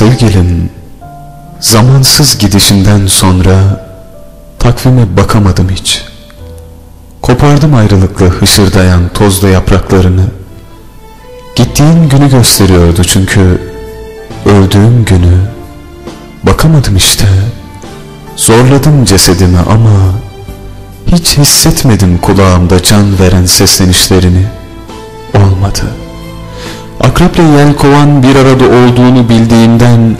Sevgilim, zamansız gidişinden sonra takvime bakamadım hiç. Kopardım ayrılıkla hışırdayan tozlu yapraklarını. Gittiğin günü gösteriyordu çünkü öldüğüm günü bakamadım işte. Zorladım cesedimi ama hiç hissetmedim kulağımda can veren seslenişlerini. Olmadı. Akreple yelkovan bir arada olduğunu bildiğimden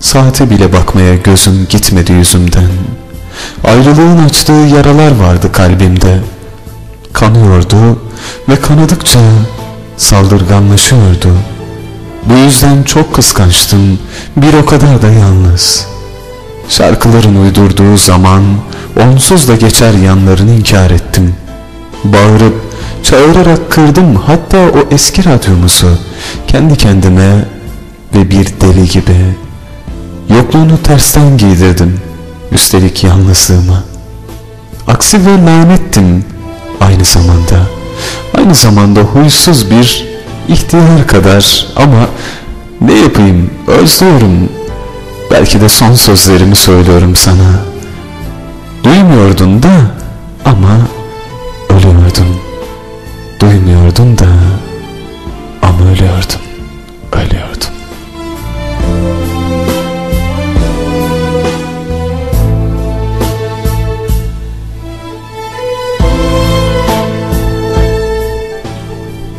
saate bile bakmaya gözüm gitmedi yüzümden. Ayrılığın açtığı yaralar vardı kalbimde. Kanıyordu ve kanadıkça saldırganlaşıyordu. Bu yüzden çok kıskançtım, bir o kadar da yalnız. Şarkıların uydurduğu zaman onsuz da geçer yanlarını inkar ettim. Bağırıp, çağırarak kırdım hatta o eski radyomuzu kendi kendime ve bir deli gibi. Yokluğunu tersten giydirdim, üstelik yalnızlığıma. Aksi ve lanettim aynı zamanda. Aynı zamanda huysuz bir ihtiyar kadar ama ne yapayım özlüyorum. Belki de son sözlerimi söylüyorum sana. Duymuyordun da ama Duymuyordun da ama ölüyordun. Ölüyordun.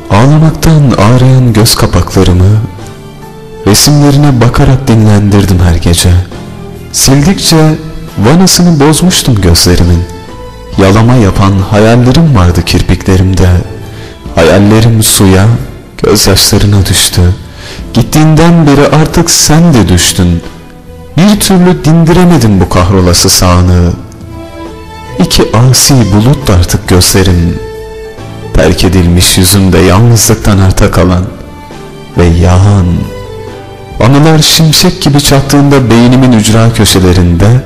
Ağlamaktan ağrıyan göz kapaklarımı resimlerine bakarak dinlendirdim her gece. Sildikçe vanasını bozmuştum gözlerimin. Yalama yapan hayallerim vardı kirpiklerimde. Hayallerim suya, gözyaşlarına düştü. Gittiğinden beri artık sen de düştün. Bir türlü dindiremedim bu kahrolası sağını. İki asi bulut artık gözlerim. Terk edilmiş yüzümde yalnızlıktan arta kalan ve yağan. Anılar şimşek gibi çaktığında beynimin ücra köşelerinde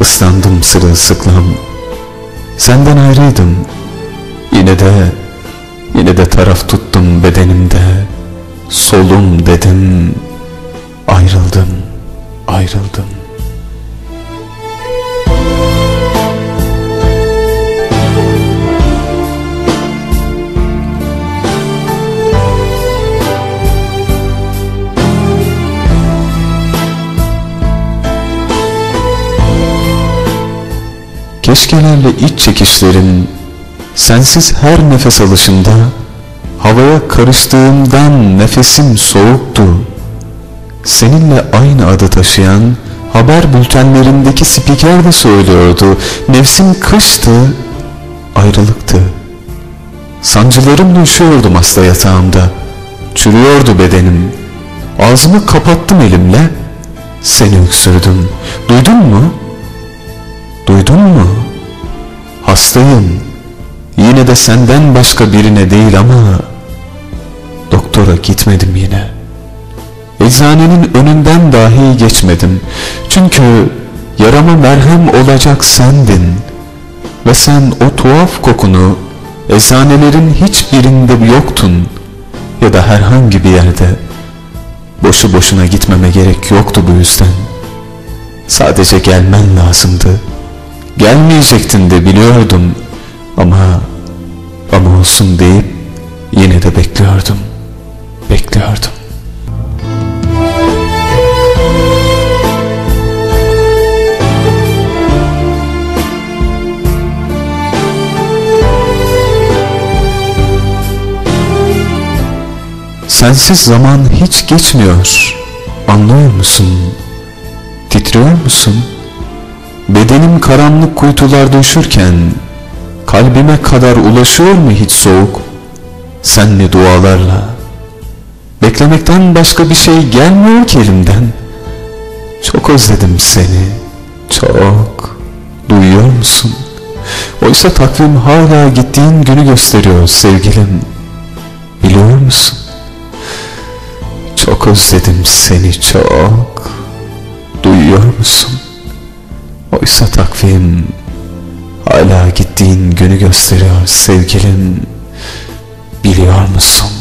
ıslandım sırılsıklam. Senden ayrıydım. Yine de, yine de taraf tuttum bedenimde. Solum dedim. Ayrıldım, ayrıldım. Keşkelerle iç çekişlerin sensiz her nefes alışında havaya karıştığımdan nefesim soğuktu. Seninle aynı adı taşıyan haber bültenlerindeki spiker de söylüyordu. Nefsim kıştı, ayrılıktı. Sancılarımla üşüyordum hasta yatağımda. Çürüyordu bedenim. Ağzımı kapattım elimle. Seni öksürdüm. Duydun mu? Duydun mu? Hastayım. Yine de senden başka birine değil ama doktora gitmedim yine. Eczanenin önünden dahi geçmedim. Çünkü yarama merhem olacak sendin. Ve sen o tuhaf kokunu eczanelerin hiçbirinde yoktun. Ya da herhangi bir yerde. Boşu boşuna gitmeme gerek yoktu bu yüzden. Sadece gelmen lazımdı. Gelmeyecektin de biliyordum. Ama ama olsun deyip yine de bekliyordum. Bekliyordum. Sensiz zaman hiç geçmiyor. Anlıyor musun? Titriyor musun? Bedenim karanlık kuytularda üşürken kalbime kadar ulaşıyor mu hiç soğuk? Senle dualarla. Beklemekten başka bir şey gelmiyor ki elimden. Çok özledim seni. Çok. Duyuyor musun? Oysa takvim hala gittiğin günü gösteriyor sevgilim. Biliyor musun? Çok özledim seni çok. Duyuyor musun? Oysa takvim hala gittiğin günü gösteriyor sevgilim. Biliyor musun?